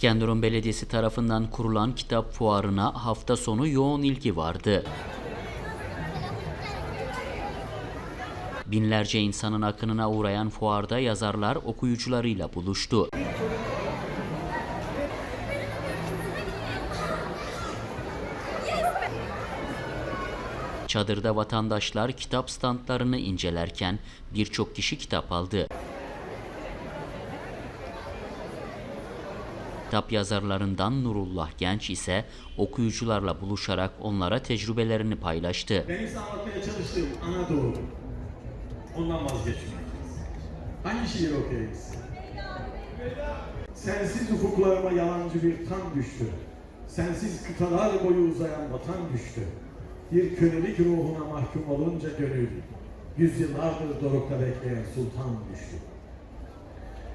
İskenderun Belediyesi tarafından kurulan kitap fuarına hafta sonu yoğun ilgi vardı. Binlerce insanın akınına uğrayan fuarda yazarlar okuyucularıyla buluştu. Çadırda vatandaşlar kitap standlarını incelerken birçok kişi kitap aldı. Kitap yazarlarından Nurullah Genç ise okuyucularla buluşarak onlara tecrübelerini paylaştı. Benim anlatmaya çalıştığım Anadolu. Ondan vazgeçmeyiz. Hangi şiir okuyayım size? Sensiz ufuklarıma yalancı bir tan düştü. Sensiz kıtalar boyu uzayan vatan düştü. Bir kölelik ruhuna mahkum olunca gönül, yüzyıllardır dorukta bekleyen sultan düştü.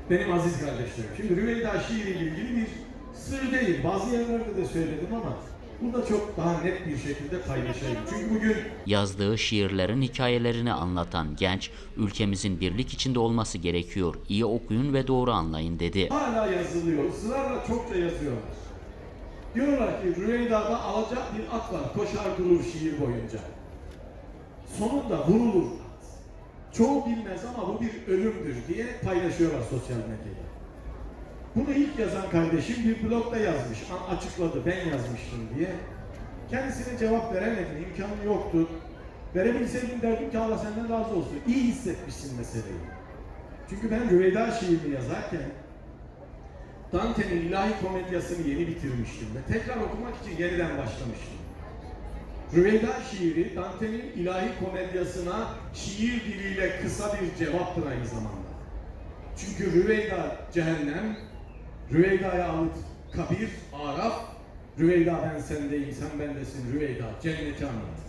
Benim aziz kardeşlerim, şimdi Rüveyda şiiriyle ilgili bir sır değil. Bazı yerlerde de söyledim ama burada çok daha net bir şekilde paylaşayım. Çünkü bugün Yazdığı şiirlerin hikayelerini anlatan genç, ülkemizin birlik içinde olması gerekiyor. İyi okuyun ve doğru anlayın dedi. hala yazılıyor. Israrla çokça yazıyorlar. Diyorlar ki Rüveyda'da alacak bir at var. Koşar durur şiir boyunca. Sonunda vurulur. Çoğu bilmez ama bu bir ölümdür diye paylaşıyorlar sosyal medyada. Bunu ilk yazan kardeşim bir blogda yazmış. Açıkladı ben yazmıştım diye. Kendisine cevap veremedim. imkanı yoktu. Verebilseydim derdim ki Allah senden razı olsun. İyi hissetmişsin meseleyi. Çünkü ben Rüveyda şiirini yazarken Dante'nin ilahi komedyasını yeni bitirmiştim ve tekrar okumak için yeniden başlamıştım. Rüveyda şiiri Dante'nin ilahi komedyasına şiir diliyle kısa bir cevaptır aynı zamanda. Çünkü Rüveyda cehennem, Rüveyda'ya ait kabir, araf, Rüveyda ben sendeyim, sen bendesin Rüveyda, cenneti anlatır.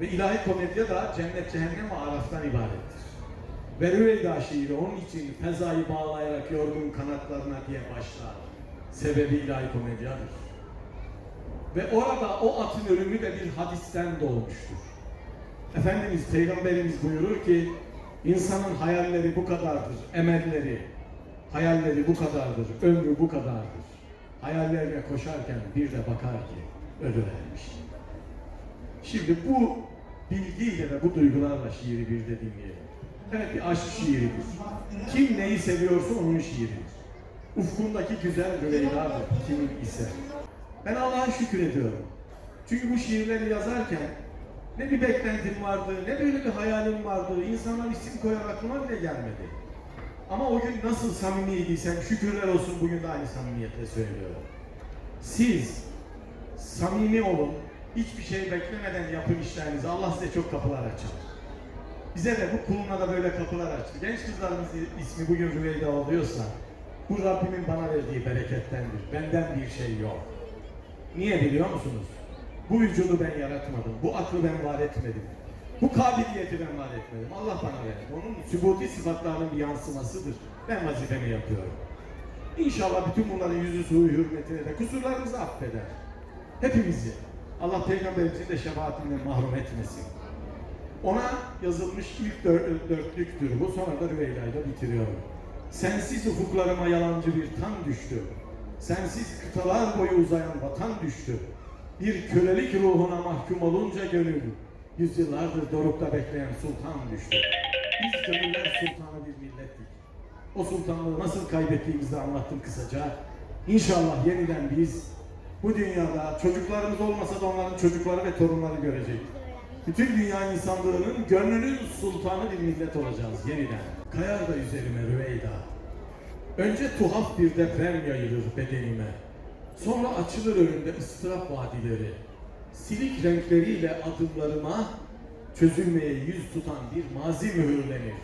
Ve ilahi komedya da cennet, cehennem ve araftan ibarettir. Ve Rüveyda şiiri onun için fezayı bağlayarak yorgun kanatlarına diye başlar. Sebebi ilahi komedyadır. Ve orada o atın ölümü de bir hadisten doğmuştur. Efendimiz Peygamberimiz buyurur ki insanın hayalleri bu kadardır, emelleri, hayalleri bu kadardır, ömrü bu kadardır. Hayallerine koşarken bir de bakar ki ölüvermiş. Şimdi bu bilgiyle ve bu duygularla şiiri bir de dinleyelim. Evet bir aşk şiiridir. Kim neyi seviyorsa onun şiiridir. Ufkundaki güzel Rüveyda'dır kimin ise. Ben Allah'a şükür ediyorum. Çünkü bu şiirleri yazarken ne bir beklentim vardı, ne böyle bir hayalim vardı. İnsanlar isim koyar aklıma bile gelmedi. Ama o gün nasıl samimiydiysem şükürler olsun bugün de aynı samimiyetle söylüyorum. Siz samimi olun, hiçbir şey beklemeden yapın işlerinizi. Allah size çok kapılar açar. Bize de bu kuluna da böyle kapılar açtı. Genç kızlarımızın ismi bugün Rüveyda oluyorsa bu Rabbimin bana verdiği berekettendir. Benden bir şey yok. Niye biliyor musunuz? Bu vücudu ben yaratmadım. Bu aklı ben var etmedim. Bu kabiliyeti ben var etmedim. Allah bana verdi. Onun sübuti sıfatlarının bir yansımasıdır. Ben vazifemi yapıyorum. İnşallah bütün bunların yüzü suyu hürmetine de kusurlarımızı affeder. Hepimizi. Allah peygamberimizin de şefaatinden mahrum etmesin. Ona yazılmış ilk dör- dörtlüktür bu. Sonra da Rüveyda'yla bitiriyorum. Sensiz ufuklarıma yalancı bir tan düştü. Sensiz kıtalar boyu uzayan vatan düştü. Bir kölelik ruhuna mahkum olunca gönül, yüzyıllardır dorukta bekleyen sultan düştü. Biz gönüller sultanı bir millettik. O sultanlığı nasıl kaybettiğimizi anlattım kısaca. İnşallah yeniden biz bu dünyada çocuklarımız olmasa da onların çocukları ve torunları görecek. Bütün dünya insanlığının gönlünün sultanı bir millet olacağız yeniden. Kayar da üzerime Rüveyda. Önce tuhaf bir deprem yayılır bedenime. Sonra açılır önümde ıstırap vadileri. Silik renkleriyle adımlarıma çözülmeye yüz tutan bir mazi mühürlenir.